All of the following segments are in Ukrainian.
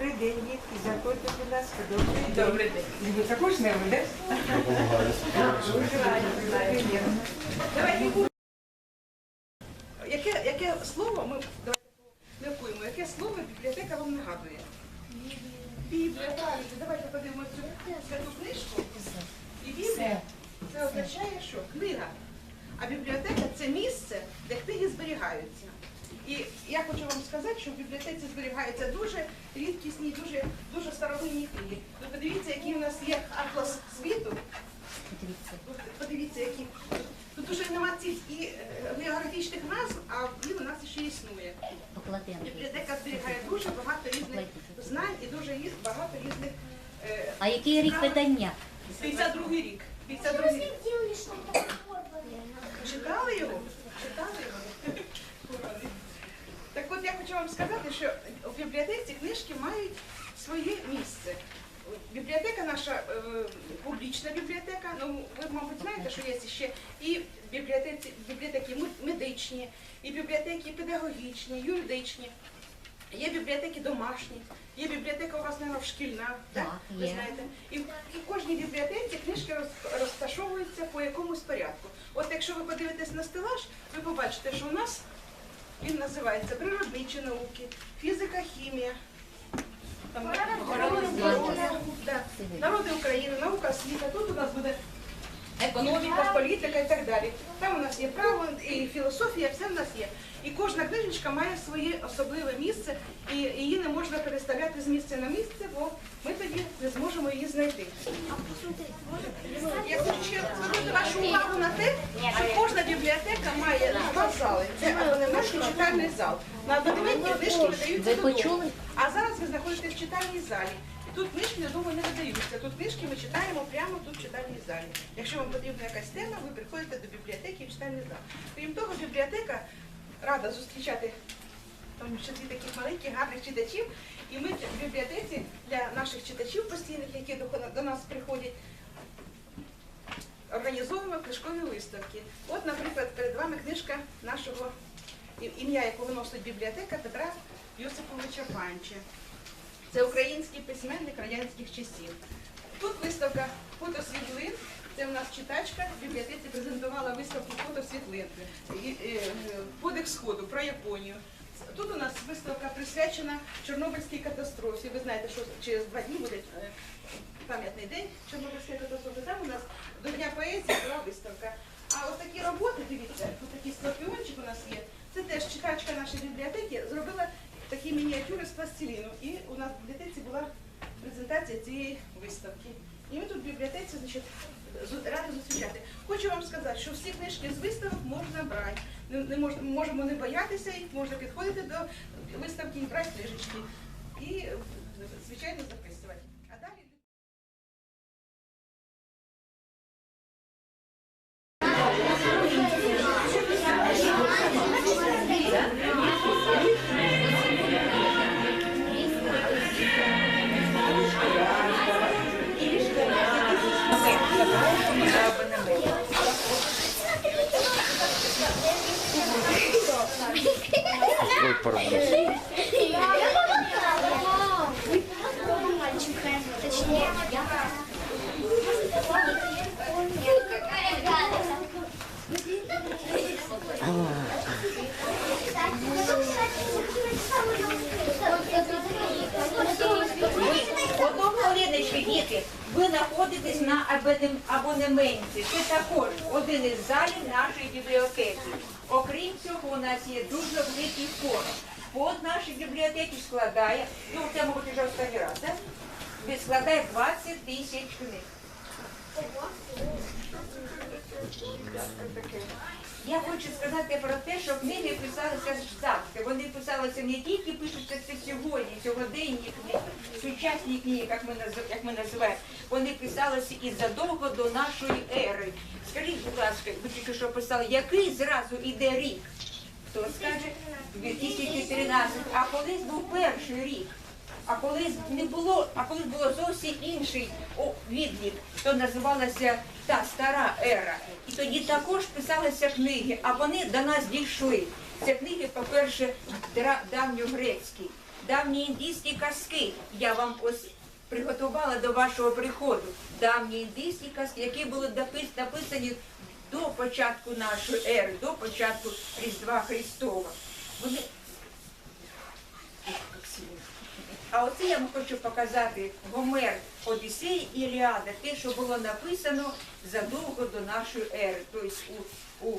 Добрий день, дітки. Заходьте, будь ласка. Добрий день. Добрий день. Ви також не приємно. Давайте. Яке, яке слово ми давайте поміркуємо, яке слово бібліотека вам нагадує? Біблія, правильно. Давайте подивимося цю книжку. І Біблія це означає, що книга. А бібліотека це місце, де книги зберігаються. І я хочу вам сказати, що в бібліотеці зберігаються дуже рідкісні, дуже, дуже старовинні книги. Ви подивіться, який у нас є атлас світу. Подивіться, які. Тут уже нема цих і географічних назв, а він у нас ще існує. Бібліотека зберігає дуже багато різних знань і дуже багато різних. е, А який рік видання? 52 рік. 52 рік. Читали його? Читали його? Так от я хочу вам сказати, що у бібліотеці книжки мають своє місце. Бібліотека наша е, публічна бібліотека. Ну ви, мабуть, знаєте, що є ще і бібліотеці, бібліотеки медичні, і бібліотеки педагогічні, юридичні. Є бібліотеки домашні, є бібліотека у вас, мабуть, шкільна, Так, ви знаєте. І в і в кожній бібліотеці книжки роз- розташовуються по якомусь порядку. От якщо ви подивитесь на стелаж, ви побачите, що у нас він називається природничі науки, фізика, хімія. Там, охорона здоров'я, да, народи України, наука освіта. Тут у нас буде економіка, політика і так далі. Там у нас є право і філософія, все в нас є. І кожна книжечка має своє особливе місце, і її не можна переставляти з місця на місце, бо ми тоді не зможемо її знайти. Я хочу ще звернути вашу увагу на те, що кожна бібліотека має два зали. Це абонементний читальний зал. На абонементі книжки видаються Ви додому. А зараз ви знаходитесь в читальній залі. І тут книжки, я думаю, не видаються. Тут книжки ми читаємо прямо тут в читальній залі. Якщо вам потрібна якась тема, ви приходите до бібліотеки в читальний зал. Крім того, бібліотека рада зустрічати ще дві таких маленьких гарних читачів. І ми в бібліотеці для наших читачів постійних, які до, нас приходять, організовуємо книжкові виставки. От, наприклад, перед вами книжка нашого ім'я, якого носить бібліотека Петра Йосиповича Панча. Це український письменник радянських часів. Тут виставка фотосвітлин. Це в нас читачка в бібліотеці презентувала виставку фотосвітлин. І, е, Подих сходу про Японію. Тут у нас виставка присвячена Чорнобильській катастрофі. Ви знаєте, що через два дні буде е, пам'ятний день Чорнобильської катастрофи. Там у нас до Дня поезії була виставка. А ось такі роботи, дивіться, тут такий скорпіончик у нас є. Це теж читачка нашої бібліотеки зробила такі мініатюри з пластиліну. І у нас в бібліотеці була презентація цієї виставки. І ми тут в бібліотеці значить, раді зустрічати. Хочу вам сказати, що всі книжки з виставок можна брати. Не, мож, можемо не боятися їх, можна підходити до виставки і брати книжечки. І, звичайно, записувати. Хвилиночку, діти, ви знаходитесь на абонементі. Це також один із залів нашої бібліотеки. Нас є дуже великий фонд. Фонд нашої бібліотеки складає, ну це, мабуть, вже останній раз? Він складає 20 тисяч книг. Я хочу сказати про те, що книги писалися завжди. Вони писалися не тільки пишуться це сьогодні, сьогоденні книги, сучасні книги, як ми, як ми називаємо. Вони писалися і задовго до нашої ери. Скажіть, будь ласка, тільки що писали, який зразу іде рік? Хто скаже? 2013. А колись був перший рік. А колись не було, а колись було зовсім інший відлік, то називалася та стара ера. І тоді також писалися книги, а вони до нас дійшли. Це книги, по-перше, давньогрецькі. давні індійські казки. Я вам ось приготувала до вашого приходу. Давні індійські казки, які були напис- написані до початку нашої ери, до початку Різдва Христова. Вони а оце я вам хочу показати Гомер, Одіссей і Іліада, те, що було написано задовго до нашої ери, тобто у, у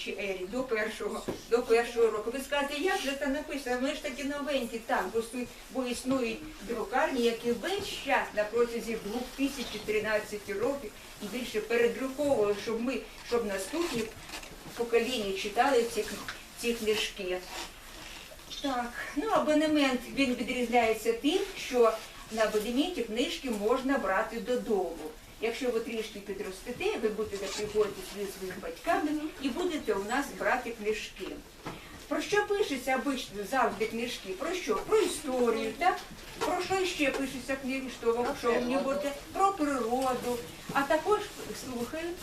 ще ері, до першого, до першого року. Ви скажете, як же це написано? Вони ж такі новенькі, бо, бо існують друкарні, які весь час на протязі 2013 років і більше передруковували, щоб ми, щоб наступні покоління читали ці, ці книжки. Так, ну абонемент він відрізняється тим, що на абонементі книжки можна брати додому. Якщо ви трішки підростете, ви будете приходити зі своїми батьками і будете у нас брати книжки. Про що пишеться обично завжди книжки? Про що? Про історію, так? Про що ще пишеться книги? Що вам що будете? Про природу, а також слухають.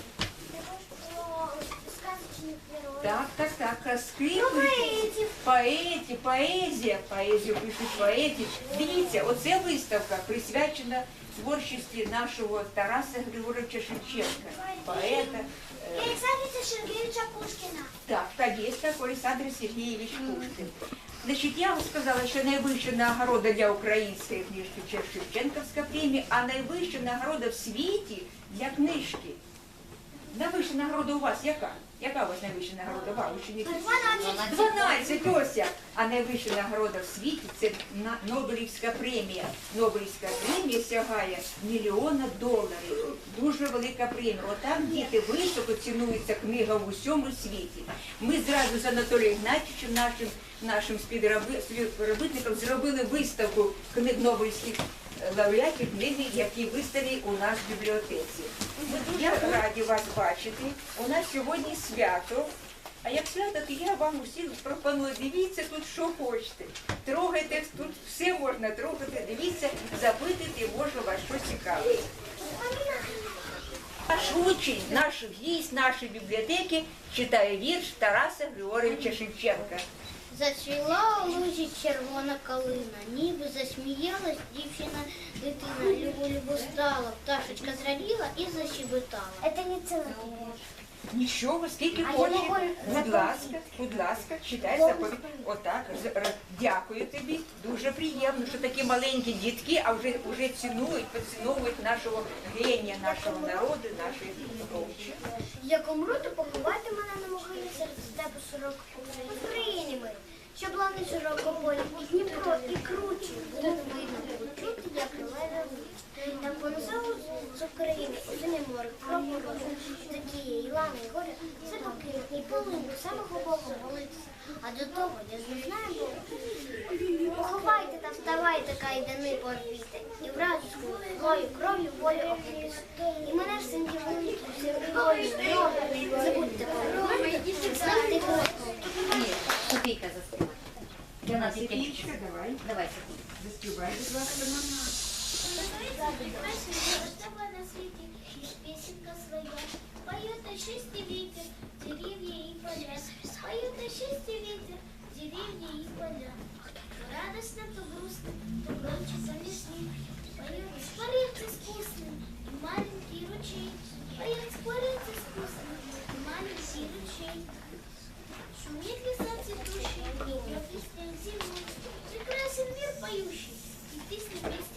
Так, так, так, казки. Поетів. Поеті, поезія, поезію пишуть поеті. Дивіться, оце виставка присвячена творчості нашого Тараса Григоровича Шевченка, поета. И е, Александра Сергеевича Пушкина. Так, так, є такий Олександр Сергійович Пушкін. Значить, я вам сказала, що найвища нагорода для української книжки Шевченківська премія, а найвища нагорода в світі для книжки. Найвища нагорода у вас яка? Яка у вас найвища нагорода? Ученики? 12 ось як. А найвища нагорода в світі це Нобелівська премія. Нобелівська премія сягає мільйона доларів. Дуже велика премія. Отак діти високо цінується книга в усьому світі. Ми зразу з Анатолієм Ігнатьевичем, нашим, нашим співробітником, зробили виставку книг Нобелівських лауреатів книги, які виставлені у нас в бібліотеці. Ми дуже раді вас бачити. У нас сьогодні свято. А як свято, то я вам усім пропоную, дивіться тут, що хочете. Трогайте, тут все можна трогати, дивіться, запитуйте, може вас щось цікавить. Наш учень, наш гість нашої бібліотеки читає вірш Тараса Григоровича Шевченка. Зацвіла у лузі червона калина, ніби засміялась дівчина дитина, любо-любо стала, пташечка зраділа і защебетала. Это не целый Нічого, скільки А хоче. Будь ласка, будь ласка, читай заповідь. Отак. Дякую тобі. Дуже приємно, що такі маленькі дітки, а вже, вже цінують, поціновують нашого генія, нашого народу, нашої овчі. Як умру, то поховати мене на могилі серед тебе сорок України мир. Щоб лани широкополі, і Дніпро, і кручі, чути, як леве Там понесало з України озине море, кров морозу, Такіє, і лани, і горя, все покинув, і полин до самого Бога молитися. А до того, я не знаю Бога. Поховайте та вставайте, кайдани порвіте, і вражечку злою кров'ю волю опікись. І мене ж син великий, всім волю здоров'я, забудьте повернути, знати Господу. Ні, Софійка заспіває. Для нас дітей. Софієчка, давай, Давай, Софійка. заспівай, будь ласка, нам. Тебе на світі, і ж пісенька своя, поет о счастье ветер, деревья и поля, поет о счастье ветер, деревья и поля. То радостно, то грустно, то громче замешни, поет спорится с вкусным, и маленький ручей, поет спорится с вкусным, и маленький ручей. Шумит леса цветущие, и пьет листья зимой, прекрасен мир поющий, и песни вместе пой.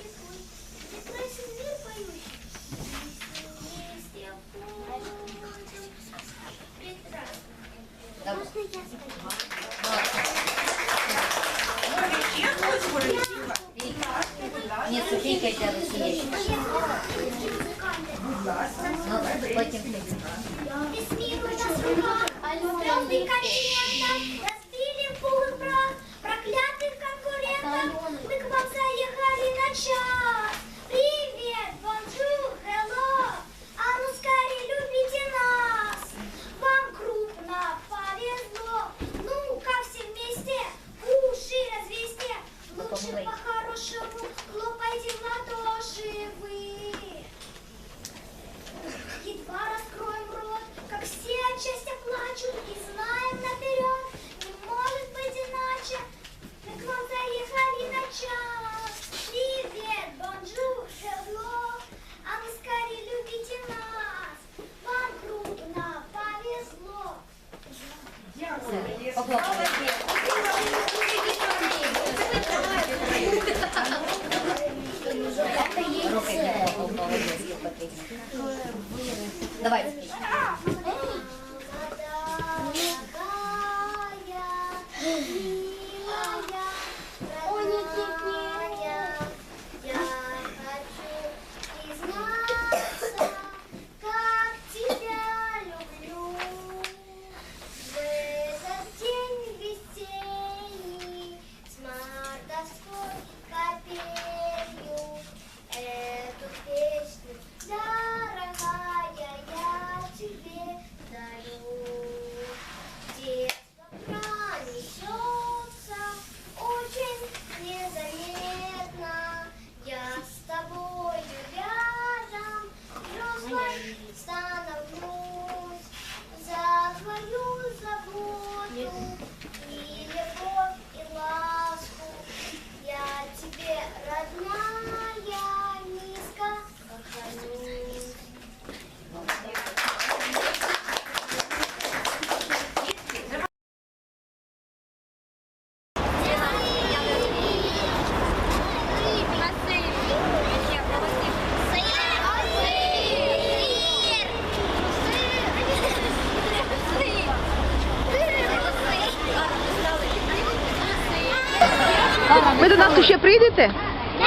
Ви до нас ще прийдете? Да!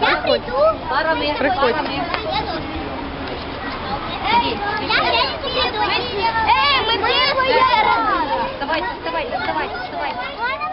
Я прийду. Приходь. Ей, ми приїду. Ей, ми приїду. Давайте, давайте, давайте, давайте.